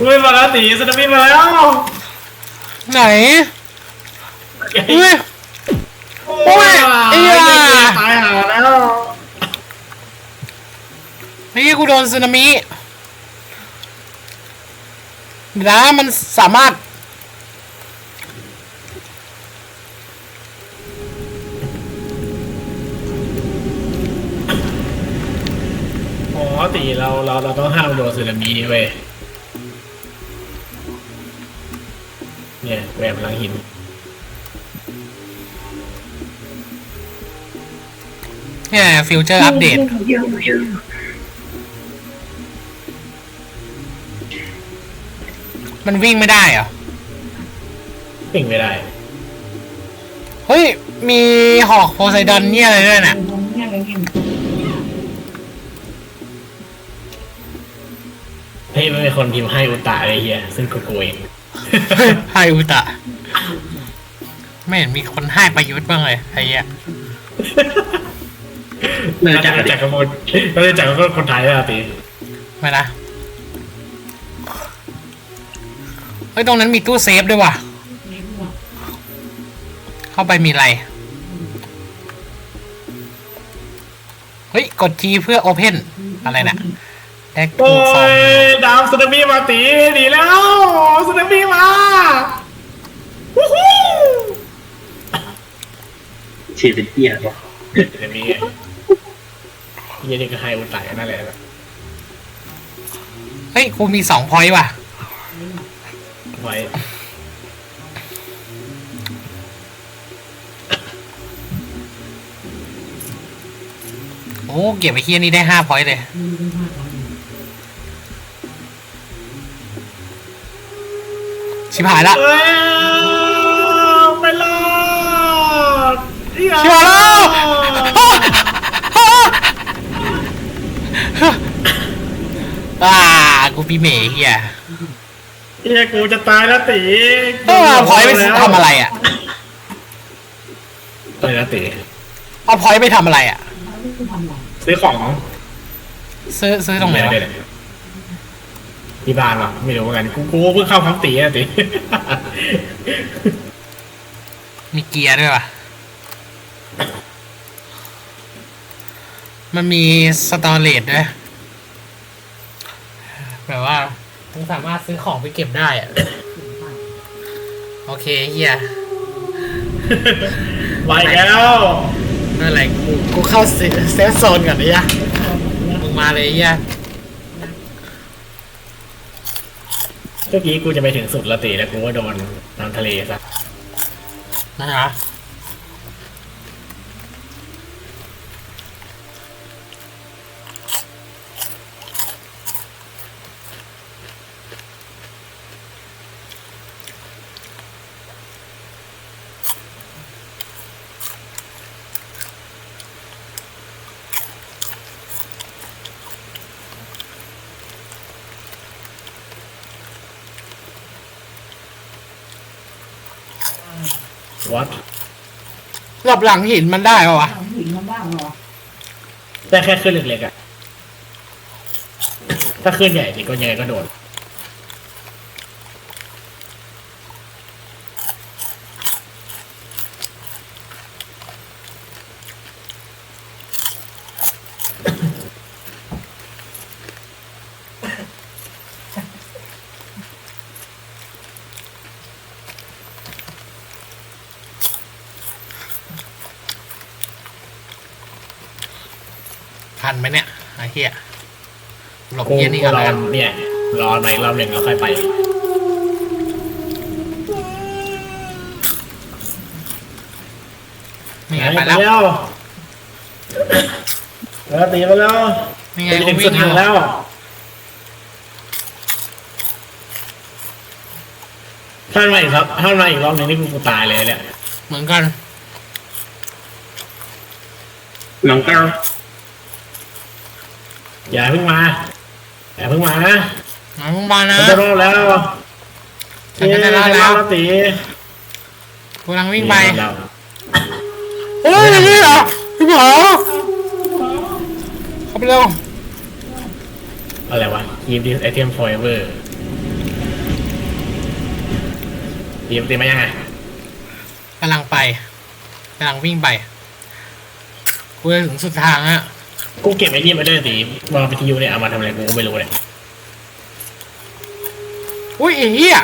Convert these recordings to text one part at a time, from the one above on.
อุ้ยมาแล้วตีสึนามิมาแล้วไหนอุ้ย โอ้ยไอ้เหี้ย ตายหาแล้วเฮ้ยกูโดนสึนามิเดี๋ยวนะมันสามารถ อ๋อตี เราเราเราต้องห้ามโดนสึนามิเว้ยเนี่ยแหวนพลังหินเนี่ยฟิวเจอร์อัปเดต มันวิ่งไม่ได้เหรอปิ่งไม่ได้ เฮ้ย มีหอกโพไซดอนเนี่ยอะไรด้วยน่ะ เฮ้ยไม่เป็นคนพิมพ์ให้อุตตะเลยเฮียซึ่งกูกูเองไฮอุตะ ไม่เห็นมีคนให้ประยุทธ์บ้างเลยไอ้เหี้ยเลยจากจากขโมยเราจะจากคนคนไทยแล้วตีไม่นะเฮ้ยตรงนั้นมีตู้เซฟด้วยว่ะ เข้าไปมีอะไร เฮ้ย กด G เพื่อ Open อะไรนะแอคโอ้ทูฟอร์ยดาวสึนามิมาตีหนีแล้วสึนามิมาวู้ฮู้ฉีดเป็นเตี้ยป่ะสึนามิเฮียนี่ก็ให้อุตตะนั่นแหละเฮ้ยกูมีสองพอยต์ว่ะ ไว้โอ้เก็บไปเฮียนี่ได้ห้าพอยต์เลย ชิบหายละ เอ้ยไปรอดเหี้ยชิบหายแล้ว อ่ากูปีเมย์เฮียเฮียกูจะตายแล้วตีเออพอยต์ไปทำอะไรอะอะไรนะตีเอาพอยต์ไปทำอะไรอะซื้อของซื้อซื้อตรงไหนวะเดี๋ยวๆ ที่บ้านเหรอไม่รู้เหมือนกันกูกูเพิ่งเข้าคำตีอะตีมีเกียร์ด้วยว่ะ มันมีสตอเรจด้วยแบบว่ามึงสามารถซื้อของไปเก็บได้อะโอเคเฮียไวแล้วไม่เป็นไรกูกูเข้าเซเซฟโซนก่อนนะยะมึงมาเลยเฮี เมื่อกี้กูจะไปถึงสุดละตีแล้วกูก็โดนน้ำทะเลซะนะฮะ วัดหลบหลังหินมันได้ปะวะแต่แค่ขึ้นเล็กๆอะถ้าขึ้นใหญ่ตีก็ยังไงก็โดน ทันไหมเนี่ยไอ้เฮียหลบกูเฮียนี่ก็กันรอแล้วเนี่ย รอมาอีกรอบหนึ่งแล้วค่อยไป นี่ไงไปแล้วแล้วตีไปแล้วนี่ไงไปกูถึงวิ่สุงดอทายู่งแล้วถ้ามาอีกครับ ถ้ามาอีกรอบหนึ่งนี่กูตายเลยเนี่ย เหมือนกันน้องก้าว อย่าเพิ่งมา อย่าเพิ่งมานะมาพุ่งมานะ มันจะรอบแล้วฉันจะได้รอดแล้ว ตีกูกำลังวิ่งไปแล้วโอ้ยอย่างนี้เหรอพี่หมอเข้าไปเร็วอะไรวะ keep this item forever ตีมตีมายังไงกำลังไปกำลังวิ่งไปกูจะถึงสุดทางอะ กูเก็บไอ้นี่มาด้วยตีว่าวิทยุเนี่ยเอามาทำอะไรกูก็ไม่รู้เลยอุ้ยไอ้เหี้ย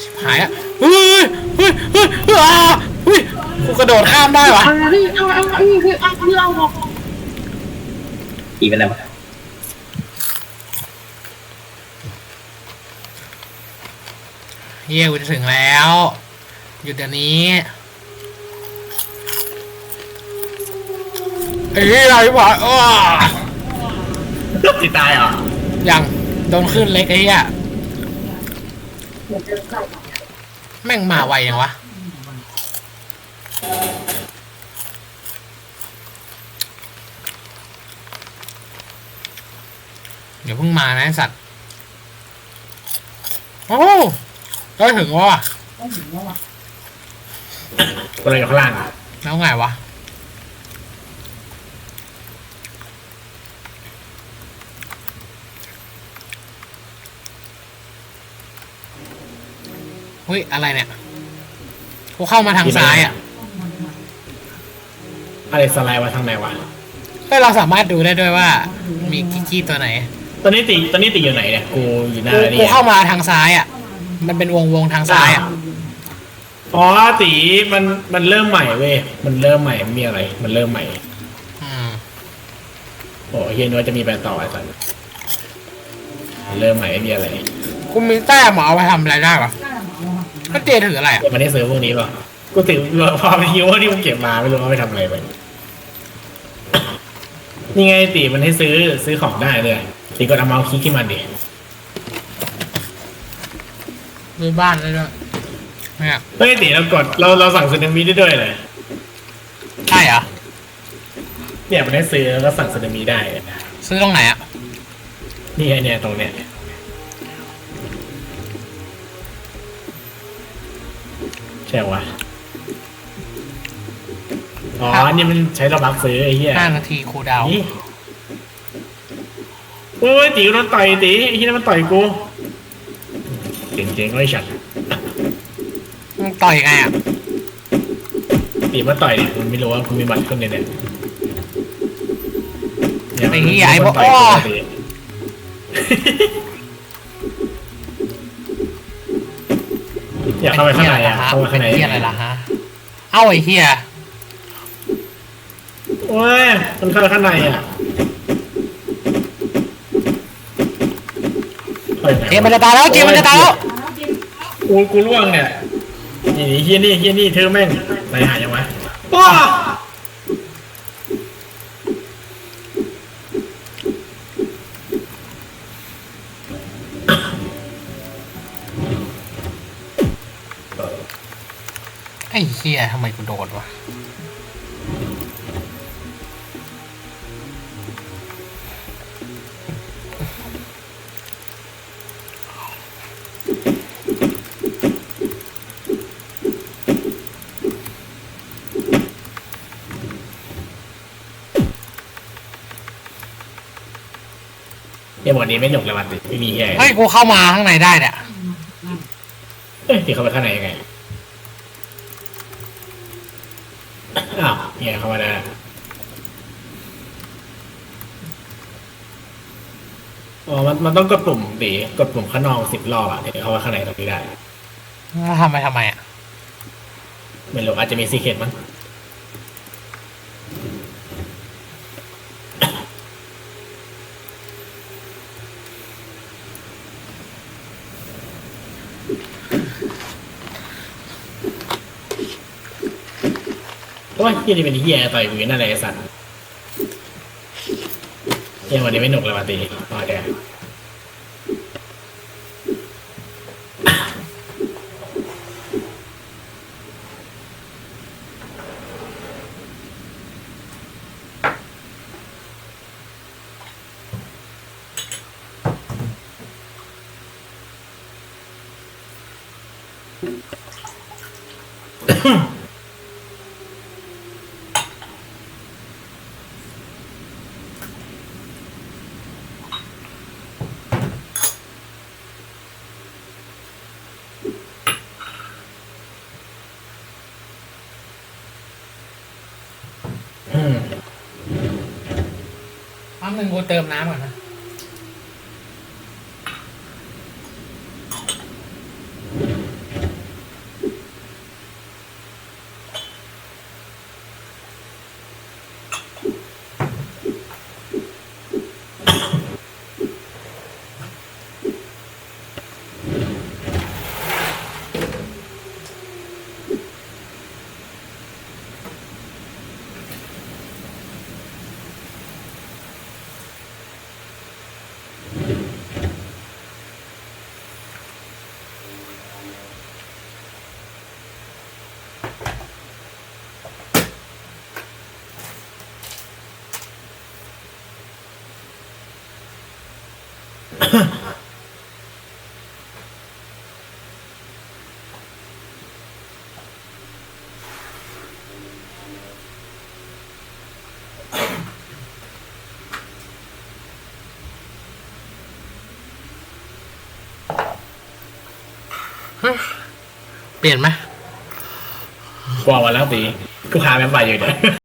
ชิบหายอะเฮ้ยเฮ้ยเฮ้ยเฮ้ยอ่าเฮ้ยกูกระโดดข้ามได้วะอีเป็นอะไรวะเฮียกูจะถึงแล้ว หยุดเดี๋ยวนี้ ไอ้เหี้ยไอ้หวะอ้าตีตายเหรอยังโดนขึ้นเล็กไอ้เหี้ยแม่งมาไวยังวะ เดี๋ยวเพิ่งมานะไอ้สัตว์ โอ้ก็ถึงแล้วว่ะกูเลยอยู่ข้างล่างแล้วไงวะ เฮ้ย อะไรเนี่ยกูเข้ามาทางซ้ายอะอะไรสไลด์มาทางไหนวะก็เราสามารถดูได้ด้วยว่า มีกิกกี้ตัวไหน ตอนนี้ตีตอนนี้ตีอยู่ไหนเนี่ย กูอยู่หน้ากูนี่กูเข้ามาทางซ้ายอะ มันเป็นวงวงๆทางซ้ายอะ อ๋อตีมันมันเริ่มใหม่เว้ย มันเริ่มใหม่ไม่มีอะไร มันเริ่มใหม่ อืมโอ้เฮียนึกว่าจะมีไปต่อไอ้สัสมันเริ่มใหม่ไม่มีอะไรกูมีแต้มอะเอาไปทำอะไรได้ปะ ก็เจถืออะไรอะมันได้ซื้อพวกนี้ป่ะกูถือพอไปคิดว่าที่กูเก็บมาไม่รู้ว่าไปทำอะไรไปนี่ไงตีมันให้ซื้อซื้อของได้เลยตีก็เอาเมาส์คลิกที่มันดิดูบ้านได้ด้วยเนี่ยเฮ้ยตีเรากดเราเราสั่งสึนามิได้ด้วยเลยใช่เหรอเนี่ยมันให้ซื้อแล้วก็สั่งสึนามิได้ ซื้อตรงไหนอะนี่ไงเนี่ยตรงเนี้ย ใช่วะอ๋อนี่มันใช้ระบักซื้อไอ้เหี้ยห้านาทีคูลดาวน์นี่โอ้ยตีโดนต่อยตีไอ้ที่นั่นมันต่อยกูเจ๋งๆไว้ฉันมึงต่อยไงอะตีมันต่อยดิมันไม่รู้ว่าคุณมีบัตรขึ้นในเนี่ยไอ้เหี้ยไอ้พวกมันต่ อ้อกูดิอยากเข้าไปข้างในอะเข้าไปข้างในเฮียอะไรล่ะฮะ เอ้าไอ้เฮียโอ้ยมันเข้าไปข้างในอะฮ้ยไหวเกมมันจะตายแล้วเกมมันจะตายแล้วกูกูล่วงเนี่ยนี่เฮียนี่เฮียนี่เธอแม่งไหนหายังวะว้า ไอ้เฮียทำไมกูโดนวะเฮียหมดนี้ไม่หนุกเลยวันติไม่มีเฮียเฮ้ยกูเข้ามาข้างในได้เนี่ยเอ้ยที่เข้าไปข้างในยังไงอ้าว เฮียเข้ามาได้อ๋อมันมันต้องกดปุ่มดิกดปุ่มข้างนอกสิบรอบอะถึงจะเข้าไปข้างในตรงนี้ได้ แล้วทำไปทำไมอะ ไม่รู้อาจจะมีซีเคร็ตมั้ง อ้ยที่นี่เป็นเฮียต่อยกูอยู่นั่นแหละไอ้สัตว์เฮียวันนี้ไม่หนุกเลยมาตีตาอยแกอื อันหนึ่งกูเติมน้ำก่อนนะ เปลี่ยนไหมกลัววันแล้วตีกูหาแม่งไปอยู่เนี่ย